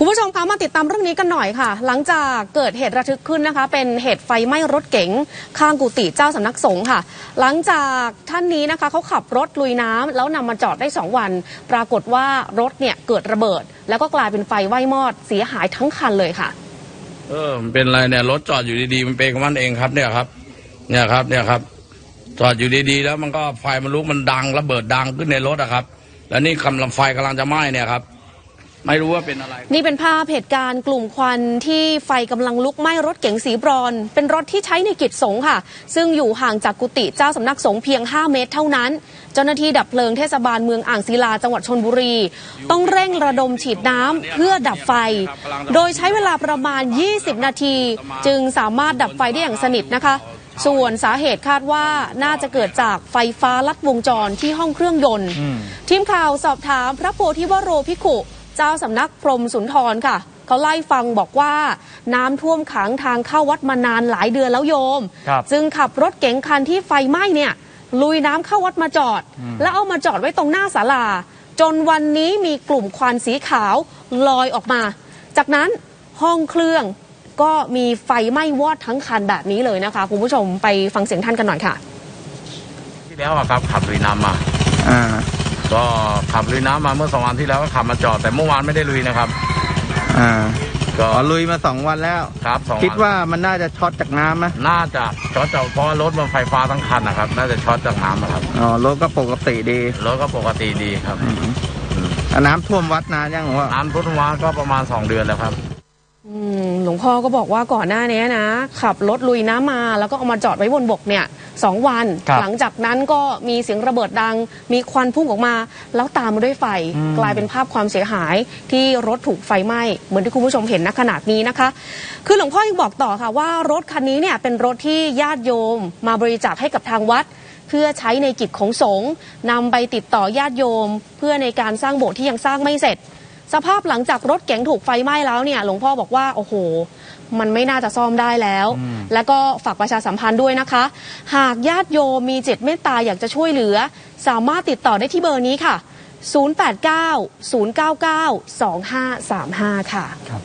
คุณผู้ชมคะมาติดตามเรื่องนี้กันหน่อยค่ะ หลังจากเกิดเหตุระทึกขึ้นนะคะ เป็นเหตุไฟไหม้รถเก๋งข้างกุฏิเจ้าสำนักสงฆ์ค่ะ หลังจากท่านนี้นะคะเขาขับรถลุยน้ำแล้วนำมาจอดได้ 2 วัน ปรากฏว่ารถเนี่ยเกิดระเบิด แล้วก็กลายเป็นไฟไหม้มอดเสียหายทั้งคันเลยค่ะเออมันเป็นไรเนี่ยรถจอดอยู่ดีๆมันเป็นของมันเองครับเนี่ยครับ เนี่ยครับเนี่ยครับ จอดอยู่ดีๆ แล้วมันก็ไฟมันลุกมันดังระเบิดดังขึ้นในรถอะครับ แล้วนี่กำลังไฟกำลังจะไหม้เนี่ยครับ ไม่รู้ว่าเป็นอะไร นี่เป็นภาพเหตุการณ์กลุ่มควันที่ไฟกำลังลุกไหม้รถเก๋งสีบรอนซ์เป็นรถที่ใช้ในกิจสงฆ์ค่ะ ซึ่งอยู่ห่างจากกุฏิเจ้าสำนักสงฆ์เพียง 5 เมตรเท่านั้น เจ้าหน้าที่ดับเพลิงเทศบาลเมืองอ่างศิลาจังหวัดชนบุรี ต้องเร่งระดมฉีดน้ำเพื่อดับไฟ โดยใช้เวลาประมาณ 20 นาที จึงสามารถดับไฟได้อย่างสนิทนะคะส่วนสาเหตุคาดว่าน่าจะเกิดจากไฟฟ้าลัดวงจรที่ห้องเครื่องยนต์ ทีมข่าวสอบถามพระโพธิวโรภิกขุ เจ้าสำนักพรหมสุนทรค่ะเขาไล่ฟังบอกว่าน้ำท่วมขังทางเข้าวัดมานานหลายเดือนแล้วโยมครับจึงขับรถเก๋งคันที่ไฟไหม้เนี่ยลุยน้ำเข้าวัดมาจอด แล้วเอามาจอดไว้ตรงหน้าศาลา จนวันนี้มีกลุ่มควันสีขาวลอยออกมา จากนั้นห้องเครื่องก็มีไฟไหม้วอดทั้งคันแบบนี้เลยนะคะคุณผู้ชมไปฟังเสียงท่านกันหน่อยค่ะ ที่แล้วอะครับขับลุยน้ำมาอ่าก็ ขับลุยน้ำมาเมื่อสองวันที่แล้วก็ขับมาจอดแต่เมื่อวานไม่ได้ลุยนะครับอ่าก็อ๋อลุยมาสองวันแล้วครับสองนคิดว่ามันน่าจะช็อตจากน้ำไหมน่าจะช็อตจากเพราะรถมันไฟฟ้าทั้งคันนะครับ น่าจะช็อตจากน้ำนะครับอ๋อรถก็ปกติดีรถก็ปกติดีครับ อืมอะน้ำท่วมวัดนานยังหรือว่า น้ำพุทธวาก็ประมาณสองเดือนแล้วครับอืม หลวงพ่อก็บอกว่าก่อนหน้านี้นะ ขับรถลุยน้ำมาแล้วก็เอามาจอดไว้บนบกเนี่ยสองวันครับหลังจากนั้นก็มีเสียงระเบิดดัง มีควันพุ่งออกมา แล้วตามมาด้วยไฟอืมกลายเป็นภาพความเสียหายที่รถถูกไฟไหม้เหมือนที่คุณผู้ชมเห็นณขนาดนี้นะคะ คือหลวงพ่อยังบอกต่อค่ะว่ารถคันนี้เนี่ยเป็นรถที่ญาติโยม มาบริจาคให้กับทางวัดเพื่อใช้ในกิจของสงฆ์นำไปติดต่อญาติโยม เพื่อในการสร้างโบสถ์ที่ยังสร้างไม่เสร็จ สภาพหลังจากรถเก๋งถูกไฟไหม้แล้วเนี่ยหลวงพ่อบอกว่าโอ้โห มันไม่น่าจะซ่อมได้แล้ว แล้วก็ฝากประชาสัมพันธ์ด้วยนะคะ หากญาติโยมมีจิตเมตตาอยากจะช่วยเหลือ สามารถติดต่อได้ที่เบอร์นี้ค่ะ 089 099 2535 ค่ะครับ